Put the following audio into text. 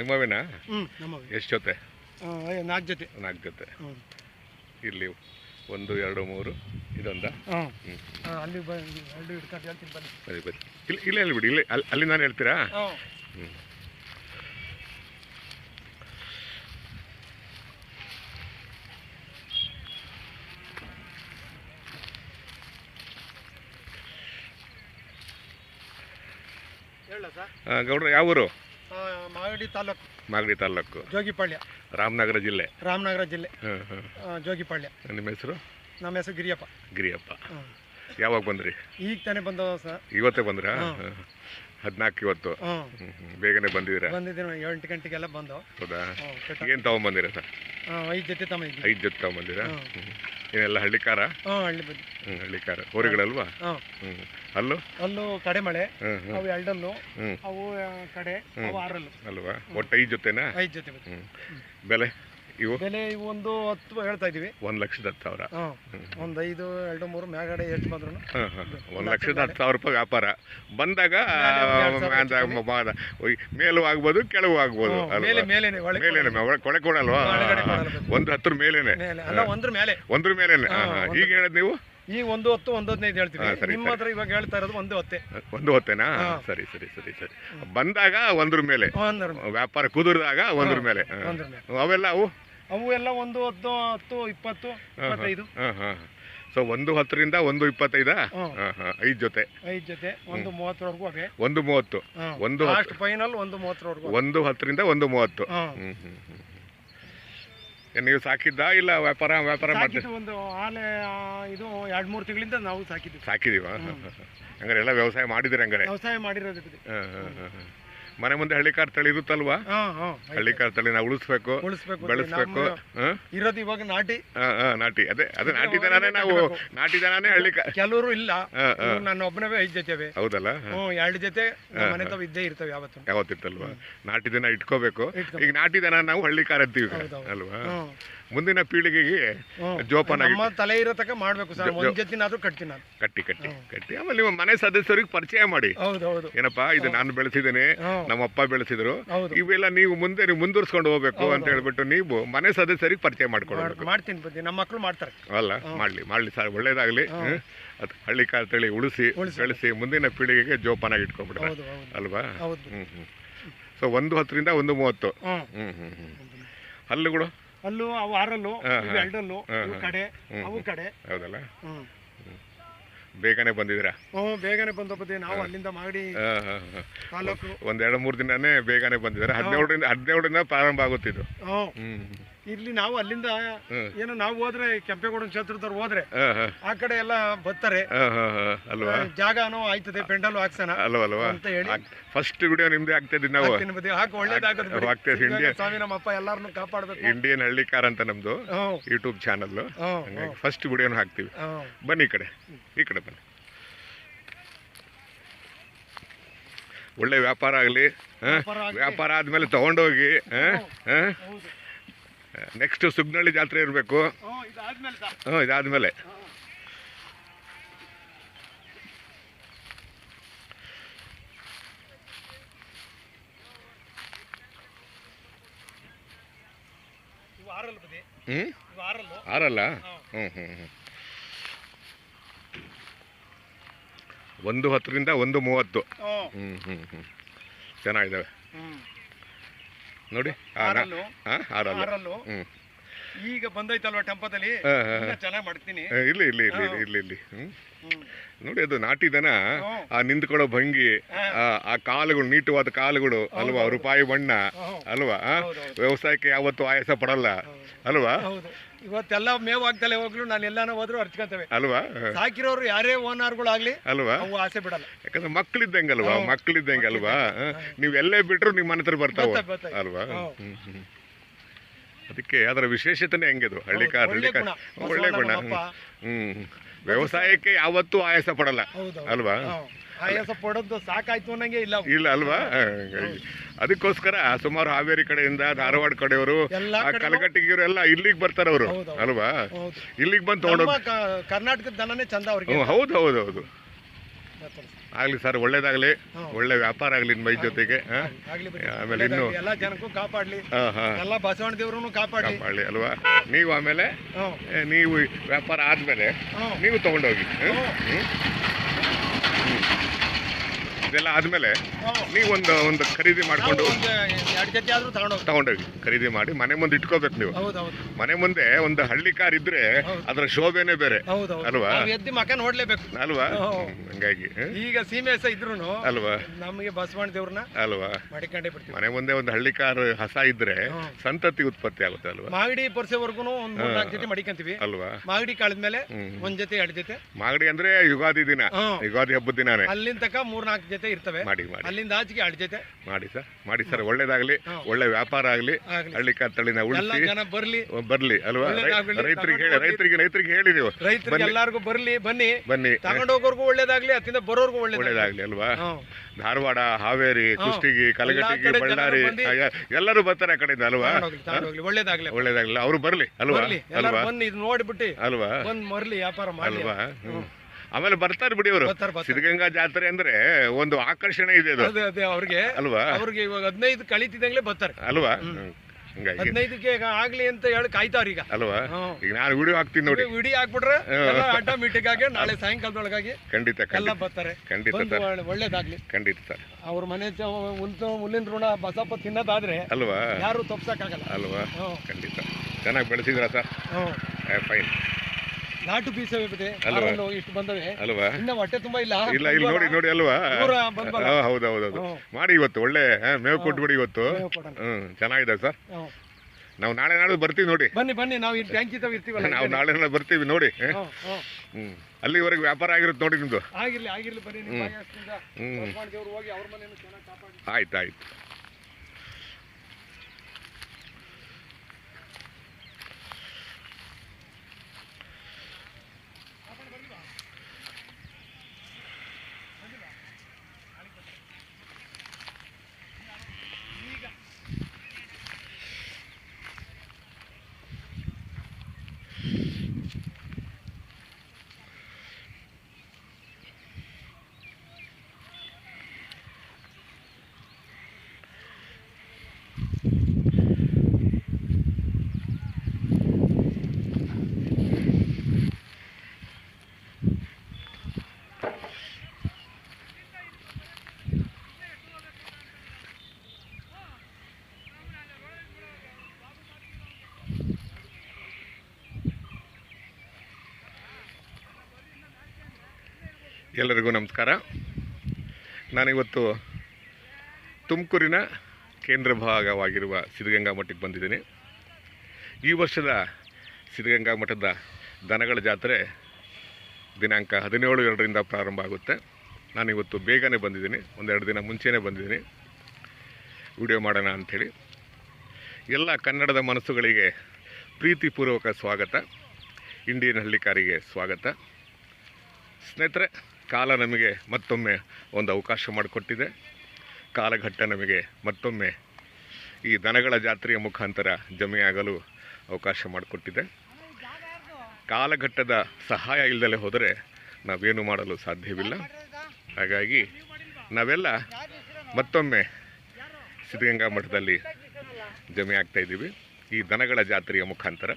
ನಿಮ್ಮವೇನಾ? ಹ್ಞೂ ನಮ್ಮವೆ. ಎಷ್ಟು ಜೊತೆ? ನಾಲ್ಕು ಜೊತೆ. ನಾಲ್ಕು ಜೊತೆ. ಇಲ್ಲಿ ಒಂದು ಎರಡು ಮೂರು ಇದೊಂದ? ಅಲ್ಲಿ ಬನ್ನಿ. ಸರಿ ಬನ್ನಿ. ಇಲ್ಲಿ ಇಲ್ಲೇ ಅಲ್ಲಿ ಬಿಡಿ ಇಲ್ಲೇ ಅಲ್ಲಿ ಅಲ್ಲಿ ನಾನು ಹೇಳ್ತೀರಾ? ಹ್ಞೂ ಗೌಡ್ರ ಯಾವ ಊರು ಮಾಗಡಿ ತಾಲೂಕು. ಮಾಗಡಿ ತಾಲೂಕು. ಜೋಗಿಪಾಳ್ಯ. ರಾಮನಗರ ಜಿಲ್ಲೆ. ರಾಮನಗರ ಜಿಲ್ಲೆ. ಹಾಂ ಹಾಂ. ಆ, ಜೋಗಿಪಾಳ್ಯ. ನಿಮ್ಮ ಹೆಸರು? ನಮ್ಮ ಹೆಸರು ಗಿರಿಯಪ್ಪ. ಗಿರಿಯಪ್ಪ. ಹ್ಮ್. ಯಾವಾಗ ಬಂದ್ರಿ? ಈಗ ತಾನೇ ಬಂದವ ಸರ್. ಇವತ್ತೇ ಬಂದ್ರಾ. ಹದಿನಾಲ್ಕು ಇವತ್ತು. ಹ್ಞೂ ಹ್ಮ್, ಹ್ಮ್. ಬೇಗನೆ ಬಂದಿದ್ದೀರಾ? ಬಂದಿದ್ದೀನಿ ಎಂಟು ಗಂಟೆಗೆಲ್ಲ ಬಂದು ಹೌದಾ? ಹ್ಞೂ ಕಟ್ಟ ಏನು ತಗೊಂಡ್ಬಂದಿರ ಸರ್? ಐದು ಜೊತೆ ತಮ್ಮ ಐದು ಜೊತೆ ತಗೊಂಬಂದಿರಾ. ಹ್ಮ್. ಏನೆಲ್ಲ ಹಳ್ಳಿಕಾರ ಹಳ್ಳಿ ಬಂದು ಹ್ಮ್, ಹಳ್ಳಿಕಾರ. ಹೋರಿಗಳಲ್ವಾ ಹಾಂ. ಹ್ಮ್. ಅಲ್ಲೂ? ಅಲ್ಲೂ ಕಡೆ ಮಳೆ ಹ್ಮ್. ಅವು ಎರಡಲ್ಲು. ಅವು ಆ, ಕಡೆ. ಅವು ಆರಲ್ಲು. ಅಲ್ವಾ? ಒಟ್ಟು ಐದು ಜೊತೆನಾ? ಐದು ಜೊತೆ ಬಂದು ಬೆಲೆ? ಇವು? ಬೆಲೆ ಇವು ಒಂದು ಹತ್ತು ಹೇಳ್ತಾ ಇದೀವಿ ಒಂದ್ ಲಕ್ಷದ ಹತ್ತು ಸಾವಿರ. ಹಾಂ ಒಂದು ಐದು ಎರಡು ಮೂರು ಮ್ಯಾಗಡೆ ಎಷ್ಟು ಬಂದ್ರು ಹಾಂ ಹಾಂ ಒಂದು ಲಕ್ಷದ ಹತ್ತು ಸಾವಿರ ರೂಪಾಯಿ ವ್ಯಾಪಾರ. ಬಂದಾಗ ಒಯ್ ಮೇಲೂ ಆಗ್ಬೋದು ಕೆಳವು ಆಗ್ಬೋದು ಮೇಲೆ ಮೇಲೇನೆ ಒಳಗೆ ಮೇಲೇನೆ ಒಳಗೆ ಕೊಳೆ ಕೊಡಲ್ವಾ? ಒಂದ್ ಕೊಡಲ್ಲ ಒಂದು ಹತ್ತರ ಮೇಲೇನೆ. ಮೇಲೆ ಅಲ್ಲ ಒಂದ್ರ ಮೇಲೆ. ಒಂದ್ರ ಮೇಲೇನೆ. ಹಾ, ಹಾಂ ಹಾಂ. ಈಗ ಹೇಳದ್ ನೀವು? ಈ ಒಂದು ಹೊತ್ತು ಒಂದು ಹದಿನೈದು ಹೇಳ್ತೀವಿ. ಹಾ, ಸರಿ, ನಿಮ್ಮ ಹತ್ರ ಇವಾಗ ಹೇಳ್ತಾ ಇರೋದು ಒಂದು ಹೊತ್ತೆ. ಒಂದು ಹೊತ್ತೇನಾ. ಸರಿ ಸರಿ ಸರಿ ಸರಿ. ಬಂದಾಗ ಒಂದ್ರ ಮೇಲೆ. ಒಂದ್ರ ವ್ಯಾಪಾರ ಕುದುರಿದಾಗ ಒಂದ್ರ ಮೇಲೆ. ಹಾ. ಒಂದ್ರ ಮೇಲೆ. ಅವೆಲ್ಲ ಅವು? ಅವು ಎಲ್ಲ ಒಂದು ಹತ್ತು ಹತ್ತು ಇಪ್ಪತ್ತು ಇಪ್ಪತ್ತೈದು. ಹಾಂ ಹಾಂ ಸೊ ಒಂದು ಹತ್ತರಿಂದ ಒಂದು ಇಪ್ಪತ್ತೈದ? ಐದ್ ಜೊತೆ. ಐದು ಜೊತೆ ಒಂದು ಮೂವತ್ತರವರೆಗೂ ಅದೇ ಒಂದು ಮೂವತ್ತು. ಒಂದು. ಲಾಸ್ಟ್ ಫೈನಲ್ ಒಂದು ಮೂವತ್ತರವರೆಗೂ ಒಂದು ಹತ್ತರಿಂದ ಒಂದು ಮೂವತ್ತು. ನೀವು ಸಾಕಿದ್ದಾ ಇಲ್ಲ ವ್ಯಾಪಾರ ವ್ಯಾಪಾರ ಮಾಡ್ತೀವಿ ಒಂದು ಆಲೆ ಇದು ಎರಡ್ ಮೂರು ತಿಂಗಳಿಂದ ನಾವು ಸಾಕಿದ್ವಿ ಸಾಕಿದೀವ ಹಂಗಾರೆ ಎಲ್ಲ ವ್ಯವಸಾಯ ಮಾಡಿದಿರ ಹಂಗಾರೆ? ವ್ಯವಸಾಯ ಮಾಡಿರೋದು ಇದು. ಹಾ, ಹಾ, ಹಾ, ಹಾ. ಮನೆ ಮುಂದೆ ಹಳ್ಳಿಕಾರ್ ತಳಿ ಇರುತ್ತಲ್ವಾ? ಹಳ್ಳಿ ಕಾರ್ ಹಳ್ಳಿಕಾರ್ ತಳಿ ನಾವು ಉಳಿಸ್ಬೇಕು ಬೆಳೆಸ್ಬೇಕು ಇರೋದು ಇವಾಗ ನಾಟಿ. ನಾಟಿ. ಅದೇ ಅದೇ ನಾಟಿ ದನನೇ ನಾವು ನಾಟಿ ದನನೇ ಹಳ್ಳಿ ಕೆಲವರು ಇಲ್ಲ. ನಾನು ಒಬ್ಬನೇ ಐದು ಜೊತೆವೆ ಹೌದಲ್ಲ. ಎರಡು ಜೊತೆ ಮನೆ ತಾವು ಇದ್ದೇ ಇರ್ತವೆ ಯಾವತ್ತು. ಯಾವತ್ತಿತ್ತಲ್ವಾ? ನಾಟಿ ದಿನ ಇಟ್ಕೋಬೇಕು. ಈಗ ನಾಟಿ ದನ ನಾವು ಹಳ್ಳಿಕಾರ್ ಅಂತೀವಿ. ಈಗ, ಅಲ್ವಾ? ಮುಂದಿನ ಪೀಳಿಗೆಗೆ ಜೋಪಾನ ನಮ್ಮ ತಲೆ ಇರೋ ತನಕ ಮಾಡ್ಬೇಕು ಸರ್. ಒಂದ್ ಜೊತೆನಾದ್ರೂ ಕಟ್ತೀನಿ ನಾನು. ಕಟ್ಟಿ ಕಟ್ಟಿ ಕಟ್ಟಿ. ಆಮೇಲೆ ನಿಮ್ಮ ಮನೆ ಸದಸ್ಯರಿಗೆ ಪರಿಚಯ ಮಾಡಿ. ಏನಪ್ಪಾ ಇದು ನಾನು ಬೆಳೆಸಿದ್ದೇನೆ ಹ್ಞೂ ನಮ್ಮ ಅಪ್ಪ ಬೆಳೆಸಿದ್ರು. ಇವೆಲ್ಲ ನೀವು ಮುಂದೆ ನೀವು ಮುಂದುವರ್ಸ್ಕೊಂಡು ಹೋಗ್ಬೇಕು ಅಂತ ಹೇಳ್ಬಿಟ್ಟು ನೀವು ಮನೆ ಸದಸ್ಯರಿಗೆ ಪರಿಚಯ ಮಾಡ್ಕೊಳ್ಬೇಕು ಮಾಡ್- ಮಾಡ್ತೀನಿ ಬಂದಿ ನಮ್ಮ ಮಕ್ಕಳು ಮಾಡ್ತಾರೆ. ಅಲ್ಲ ಮಾಡ್ಲಿ ಮಾಡ್ಲಿ ಸರ್. ಒಳ್ಳೇದಾಗ್ಲಿ? ಅದು ಹಳ್ಳಿ ಕಾಲ ತಳಿ ಉಳಿಸಿ ಬೆಳೆಸಿ ಮುಂದಿನ ಪೀಳಿಗೆಗೆ ಜೋಪಾನಾಗಿ ಇಟ್ಕೊಂಡ್ಬಿಡ ಅಲ್ವಾ? ಹ್ಮ್ ಹ್ಮ್. ಸೊ ಒಂದು ಹತ್ತರಿಂದ ಒಂದು ಮೂವತ್ತು. ಹ್ಞೂ ಹ್ಮ್ ಹ್ಮ್ ಹ್ಮ್. ಹಲ್ಲುಗಳು ಅಲ್ಲೂ ಅವು ಆರಲ್ಲು ಎರಡಲ್ಲು ಇವು ಕಡೆ ಅವು ಕಡೆ. ಹೌದಲ್ಲ? ಬೇಗನೆ ಬಂದಿದ್ದೀರಾ? ಹ್ಞೂ ಬೇಗನೆ ಬಂದೋಪತಿ ನಾವು ಅಲ್ಲಿಂದ ಮಾಡಿ. ತಾಲೂಕು. ಒಂದೆರಡು ಎರಡು ಮೂರು ದಿನನೇ ಬೇಗನೆ ಬಂದಿದ್ದಾರೆ? ಹದಿನೇಳರಿಂದ ಹದಿನೇಳರಿಂದ ಪ್ರಾರಂಭ ಆಗುತ್ತಿದ್ದು ಹ್ಞೂ. ಹ್ಮ್. ಇಲ್ಲಿ ನಾವು ಅಲ್ಲಿಂದ. ಏನು ನಾವು ಹೋದ್ರೆ ಕೆಂಪೇಗೌಡ ಕ್ಷೇತ್ರದವ್ರು ಹೋದ್ರೆ ಹಾ, ಹಾ, ಆ ಕಡೆ ಎಲ್ಲ ಬರ್ತಾರೆ. ಜಾಗ ಹಾ, ಹಾ. ಅಲ್ವಾ? ಜಾಗನೂ ಆಯ್ತದೆ ಪೆಂಡಲ್ ಹಾಕ್ಸೋಣ ಅಲ್ವಾ ಅಂತ ಹೇಳಿ. ಫಸ್ಟ್ ವಿಡಿಯೋ ನಿಮ್ದೇ ಆಗ್ತಿದ್ದೀವಿ ನಾವು. ಹಾಕಿ ಒಳ್ಳೇದಾಗುತ್ತೆ ಸ್ವಾಮಿ ನಮ್ಮ ಅಪ್ಪ ಎಲ್ಲಾರನ್ನು ಕಾಪಾಡಬೇಕು. ಇಂಡಿಯನ್ ಹಳ್ಳಿ ಕಾರ್ ಅಂತ ನಮ್ದು ಯೂಟ್ಯೂಬ್ ಚಾನಲ್ ಹಂಗಾಗಿ ಫಸ್ಟ್ ವಿಡಿಯೋನ ಹಾಕ್ತೀವಿ. ಬನ್ನಿ ಈ ಕಡೆ. ಈ ಕಡೆ ಬನ್ನಿ. ಒಳ್ಳೆ ವ್ಯಾಪಾರ ಆಗಲಿ ವ್ಯಾಪಾರ ಆದ್ಮೇಲೆ ತಗೊಂಡೋಗಿ ಹೌದು. ನೆಕ್ಸ್ಟ್ ಸುಗ್ನಳ್ಳಿ ಜಾತ್ರೆ ಇರಬೇಕು. ಹ್ಞೂ ಇದಾದ್ಮೇಲೆ ಹ್ಞೂ ಆರಲ್ಲು ಹ್ಞೂ ಹ್ಞೂ ಹ್ಞೂ ಒಂದು ಹತ್ತರಿಂದ ಒಂದು ಮೂವತ್ತು. ಹ್ಞೂ ಹ್ಞೂ ಹ್ಞೂ ಚೆನ್ನಾಗಿದ್ದಾವೆ ನೋಡಿ ಆರಲ್ಲು. ಈಗ ಬಂದೈತಲ್ವಾ ಟೆಂಪದಲ್ಲಿ? ಚೆನ್ನಾಗಿ ಮಾಡ್ತೀನಿ. ಇಲ್ಲಿ ಇಲ್ಲಿ ಇಲ್ಲಿ ಇಲ್ಲಿ ಇಲ್ಲಿ ನೋಡಿ ಅದು ನಾಟಿ ದನ ಆ ನಿಂತ್ಕೊಳ್ಳೋ ಭಂಗಿ ಆ ಕಾಲುಗಳು ನೀಟವಾದ ಕಾಲುಗಳು ಅಲ್ವಾ? ರೂಪಾಯಿ ಬಣ್ಣ ಅಲ್ವಾ. ವ್ಯವಸಾಯಕ್ಕೆ ಯಾವತ್ತೂ ಆಯಾಸ ಪಡಲ್ಲ ಅಲ್ವಾ? ಇವತ್ತೆಲ್ಲ ಮೇವು ಆಗ್ತಲೇ ಹೋಗ್ಲು ನಾನು ಎಲ್ಲಾನು ಹೋದ್ರು ಅರ್ಚ್ಕೊಂತವೆ ಅಲ್ವಾ? ಸಾಕಿರೋರು ಯಾರೇ ಓನರ್ಗಳಾಗ್ಲಿ ಅಲ್ವಾ? ಅವು ಆಸೆ ಬಿಡಲ್ಲ. ಯಾಕಂದ್ರೆ ಮಕ್ಕಳಿದ್ದಂಗಲ್ವಾ ಅಲ್ವಾ ನೀವು ಎಲ್ಲೇ ಬಿಟ್ರು ನಿಮ್ಮ ಮನೆ ಹತ್ರ ಬರ್ತಾವ. ಅಲ್ವಾ. ಅದಕ್ಕೆ ಅದರ ವಿಶೇಷತೆನೇ ಹೆಂಗಿದು ಹಳ್ಳಿ ಕಾರ್ ಹಳ್ಳಿ ಕಾರ್. ಒಳ್ಳೆ ಗುಣ. ಹ್ಮ್ ವ್ಯವಸಾಯಕ್ಕೆ ಯಾವತ್ತೂ ಆಯಾಸ ಪಡಲ್ಲ. ಅಲ್ವಾ? ಆಯಾಸ ಪಡೋದು ಸಾಕಾಯ್ತು ಅನ್ನಂಗೆ ಇಲ್ಲ ಇಲ್ಲ ಅಲ್ವಾ? ಅದಕ್ಕೋಸ್ಕರ ಸುಮಾರು ಹಾವೇರಿ ಕಡೆಯಿಂದ ಧಾರವಾಡ ಕಡೆಯವರು ಕಲಕಟ್ಟಿಗೆಯವರು ಎಲ್ಲ ಇಲ್ಲಿಗೆ ಬರ್ತಾರೆ ಅವರು. ಅಲ್ವಾ? ಇಲ್ಲಿಗೆ ಬಂದು ತಗೊಂಡು ಕರ್ನಾಟಕದ ದನನೇ ಚಂದ ಅವ್ರಿಗೆ. ಹೌದು ಹೌದು ಹೌದು. ಆಗ್ಲಿ ಸರ್. ಒಳ್ಳೇದಾಗ್ಲಿ. ಒಳ್ಳೆ ವ್ಯಾಪಾರ ಆಗ್ಲಿ ನಿಮ್ಮ ಮೈ ಜೊತೆಗೆ. ಆಮೇಲೆ ಇನ್ನು- ಎಲ್ಲ ಜನಕ್ಕೂ ಕಾಪಾಡ್ಲಿ. ಎಲ್ಲ ಬಸವಣ್ಣ ದೇವ್ರು ಕಾಪಾಡ್ಲಿ. ಅಲ್ವಾ? ನೀವು ಆಮೇಲೆ ನೀವು ವ್ಯಾಪಾರ ಆದ್ಮೇಲೆ ನೀವು ತಗೊಂಡೋಗಿ. ಇದೆಲ್ಲ ಆದಮೇಲೆ. ನೀವೊಂದು ಒಂದು ಖರೀದಿ ಮಾಡಿಕೊಂಡು ಎರಡು ಜೊತೆ ಆದ್ರೂ ತಗೊಂಡೋಗಿ ತಗೊಂಡೋಗಿ ಖರೀದಿ ಮಾಡಿ ಮನೆ ಮುಂದೆ ಇಟ್ಕೋಬೇಕು ನೀವು. ಹೌದೌದು ಮನೆ ಮುಂದೆ ಒಂದು ಹಳ್ಳಿ ಕಾರ್ ಇದ್ರೆ. ಅದರ ಶೋಭೆನೇ ಬೇರೆ. ಹೌದೌದು ಅಲ್ವಾ? ನಾವು ಎದ್ದು ಮಕ ನೋಡ್ಲೇಬೇಕು. ಅಲ್ವಾ? ಹ್ಮ್. ಹಂಗಾಗಿ? ಈಗ ಸೀಮೆಸ ಇದ್ರು ಅಲ್ವಾ? ನಮಗೆ ಬಸವಣ್ಣ ದೇವ್ರನ್ನ ಅಲ್ವಾ? ಮಡಿಕೊಂಡೇ ಬಿಡ್ತೀವಿ. ಮನೆ ಮುಂದೆ ಒಂದು ಹಳ್ಳಿ ಕಾರ್ ಹಸ ಇದ್ರೆ. ಸಂತತಿ ಉತ್ಪತ್ತಿ ಆಗುತ್ತೆ ಅಲ್ವಾ? ಮಾಗಡಿ ಪರ್ಸೆವರೆಗೂ ಒಂದ್ ಮೂರ್ ನಾಲ್ಕು ಜೊತೆ ಮಡಿಕಂತೀವಿ. ಅಲ್ವಾ? ಮಾಗಡಿ ಕಾಳದ್ಮೇಲೆ. ಒಂದ್ ಜೊತೆ ಎರಡು ಜೊತೆ. ಮಾಗಡಿ ಅಂದ್ರೆ ಯುಗಾದಿ ದಿನ. ಹ್ಮ್. ಯುಗಾದಿ ಹಬ್ಬದ ದಿನಾನೇ. ಅಲ್ಲಿಂದ ತಕ ಮೂರ್ ನಾಲ್ಕು ಜೊತೆ ಇರ್ತವೆ. ಮಾಡಿ ಮಾಡಿ. ಅಲ್ಲಿಂದ ಆಚೆಗೆ ಎರಡು ಜೊತೆ. ಮಾಡಿ ಸರ್ ಮಾಡಿ ಸರ್ ಒಳ್ಳೇದಾಗ್ಲಿ. ಹ್ಮ್. ಒಳ್ಳೆ ವ್ಯಾಪಾರ ಆಗಲಿ ಆಗ್ಲಿ. ಹಳ್ಳಿ ಕತ್ತಳಿನ ಉಳಿಸಿ ಬರ್ಲಿ. ಬರ್ಲಿ ಅಲ್ವಾ? ರೈತರಿಗೆ ಹೇಳಿ ರೈತರಿಗೆ ರೈತರಿಗೆ ಹೇಳಿ ನೀವು. ರೈತರಿಗೆ. ಎಲ್ಲಾರ್ಗು ಬರ್ಲಿ ಬನ್ನಿ. ಬನ್ನಿ. ತಗೊಂಡ್ ಹೋಗೋರ್ಗು ಒಳ್ಳೇದಾಗ್ಲಿ ಅತ್ತಿಂದ ಬರೋರ್ಗು ಒಳ್ಳೇದಾಗ್ಲಿ. ಒಳ್ಳೇದಾಗ್ಲಿ ಅಲ್ವಾ? ಧಾರವಾಡ ಹಾವೇರಿ ಕುಷ್ಟಗಿ ಕಲಗಟ್ಟಿಗಿ ಬಳ್ಳಾರಿ ಎಲ್ಲರೂ ಬರ್ತಾರೆ ಆ ಕಡೆಯಿಂದ ಅಲ್ವಾ? ಒಳ್ಳೇದಾಗ್ಲಿ ಒಳ್ಳೇದಾಗ್ಲಿ. ಅವ್ರು ಬರ್ಲಿ ಅಲ್ವಾ? ಅಲ್ವಾ? ಬಂದು ಇದು ನೋಡ್ಬಿಟ್ಟು ಅಲ್ವಾ? ಬಂದ್ ಮರ್ಲಿ ವ್ಯಾಪಾರ ಮಾಡಲ್ವಾ ಅಲ್ವಾ. ಆಮೇಲೆ ಬರ್ತಾರೆ ಬಿಡಿ ಅವರು ಬರ್ತಾರೆ ಬರ್ತಾರೆ. ಸಿದ್ಧಗಂಗಾ ಜಾತ್ರೆ ಅಂದ್ರೆ ಒಂದು ಆಕರ್ಷಣೆ ಇದೆ ಅದು. ಅದೇ ಅದೇ ಅವ್ರಿಗೆ ಅಲ್ವಾ? ಅವ್ರಿಗೆ ಇವಾಗ ಹದಿನೈದು ಕಳೀತಿದ್ದಂಗ್ಲೇ ಬರ್ತಾರೆ. ಅಲ್ವಾ? ಹ್ಮ್. ಹಂಗಾಗಿ. ಹದಿನೈದಕ್ಕೆ ಆಗ್ಲಿ ಅಂತ ಹೇಳಿ ಕಾಯ್ತಾವ್ರಿ ಈಗ. ಅಲ್ವಾ? ಹ್ಮ್. ಈಗ ನಾನು ವಿಡಿಯೋ ಹಾಕ್ತೀನಿ ನೋಡಿ. ವಿಡಿಯೋ ಹಾಕ್ಬಿಟ್ರೆ ಎಲ್ಲ ಆಟೋಮೆಟಿಕ್ ಆಗಿ ನಾಳೆ ಸಾಯಂಕಾಲದೊಳಗಾಗಿ ಖಂಡಿತ ಎಲ್ಲ ಖಂಡಿತ ಬರ್ತಾರೆ. ಖಂಡಿತ ಬಂದು ಸರ್. ಒಳ್ಳೆ- ಒಳ್ಳೇದಾಗ್ಲಿ. ಖಂಡಿತ ಸರ್. ಅವ್ರ ಮನೆ ಚ- ಹುಲ್ಲು ಹುಲ್ಲಿನ ಋಣ ಬಸಪ್ಪ ತಿನ್ನೋದಾದ್ರೆ ಅಲ್ವಾ? ಯಾರು ತಪ್ಸಕ್ಕಾಗಲ್ಲ. ಅಲ್ವಾ? ಹ್ಮ್. ಖಂಡಿತ. ಚೆನ್ನಾಗಿ ಬೆಳೆಸಿದ್ರ ಸರ್? ಹ್ಮ್. ಫೈನ್ ನಾಟು ಪೀಸ್ ಇಷ್ಟು ಬಂದವೆ. ಅಲ್ವಾ? ಇನ್ನ ಹೊಟ್ಟೆ ತುಂಬಾ ಇಲ್ಲ. ಇಲ್ಲ ಇಲ್ಲಿ ನೋಡಿ ನೋಡಿ ಅಲ್ವಾ? ಹೌದು ಹೌದು ಮಾಡಿ ಇವತ್ತು ಒಳ್ಳೆ ಮೇವು ಕೊಟ್ಬಿಡಿ ಇವತ್ತು. ಹ್ಮ್ ಚೆನ್ನಾಗಿದೆ ಸರ್. ನಾವು ನಾಳೆ ನಾಳೆ ಬರ್ತೀವಿ ನೋಡಿ. ಬನ್ನಿ ಬನ್ನಿ ನಾವು ಇಲ್ಲಿ ಟ್ಯಾಂಕ್ ತಾವ್ ಇರ್ತೀವಲ್ಲ ನಾವು ನಾಳೆ ನಾಳೆ ಬರ್ತೀವಿ ನೋಡಿ. ಹ್ಞೂ ಹ್ಮ್, ಅಲ್ಲಿವರೆಗೆ ವ್ಯಾಪಾರ ಆಗಿರುತ್ತೆ ನೋಡಿ ನಿಮ್ದು. ಆಗಿರ್ಲಿ ಆಗಿರ್ಲಿ ಬನ್ನಿ ಹ್ಮ್. ಆಯ್ತು ಆಯ್ತು. ಎಲ್ಲರಿಗೂ ನಮಸ್ಕಾರ. ನಾನಿವತ್ತು ತುಮಕೂರಿನ ಕೇಂದ್ರ ಭಾಗವಾಗಿರುವ ಸಿದ್ಧಗಂಗಾ ಮಠಕ್ಕೆ ಬಂದಿದ್ದೀನಿ. ಈ ವರ್ಷದ ಸಿದ್ಧಗಂಗಾ ಮಠದ ದನಗಳ ಜಾತ್ರೆ ದಿನಾಂಕ ಹದಿನೇಳು ಎರಡರಿಂದ ಪ್ರಾರಂಭ ಆಗುತ್ತೆ. ನಾನಿವತ್ತು ಬೇಗನೆ ಬಂದಿದ್ದೀನಿ. ಒಂದೆರಡು ದಿನ ಮುಂಚೆನೇ ಬಂದಿದ್ದೀನಿ. ವಿಡಿಯೋ ಮಾಡೋಣ ಅಂಥೇಳಿ. ಎಲ್ಲ ಕನ್ನಡದ ಮನಸ್ಸುಗಳಿಗೆ ಪ್ರೀತಿಪೂರ್ವಕ ಸ್ವಾಗತ. ಇಂಡಿಯನ್ ಹಳ್ಳಿಕಾರಿಗೆ ಸ್ವಾಗತ. ಸ್ನೇಹಿತರೆ ಕಾಲ ನಮಗೆ ಮತ್ತೊಮ್ಮೆ ಒಂದು ಅವಕಾಶ ಮಾಡಿಕೊಟ್ಟಿದೆ. ಕಾಲಘಟ್ಟ ನಮಗೆ ಮತ್ತೊಮ್ಮೆ ಈ ದನಗಳ ಜಾತ್ರೆಯ ಮುಖಾಂತರ ಜಮೆಯಾಗಲು ಅವಕಾಶ ಮಾಡಿಕೊಟ್ಟಿದೆ. ಕಾಲಘಟ್ಟದ ಸಹಾಯ ಇಲ್ಲದೆ ಹೋದರೆ ನಾವೇನು ಮಾಡಲು ಸಾಧ್ಯವಿಲ್ಲ. ಹಾಗಾಗಿ ನಾವೆಲ್ಲ ಮತ್ತೊಮ್ಮೆ ಸಿದ್ಧಗಂಗಾ ಮಠದಲ್ಲಿ ಜಮೆ ಆಗ್ತಾ ಇದ್ದೀವಿ. ಈ ದನಗಳ ಜಾತ್ರೆಯ ಮುಖಾಂತರ.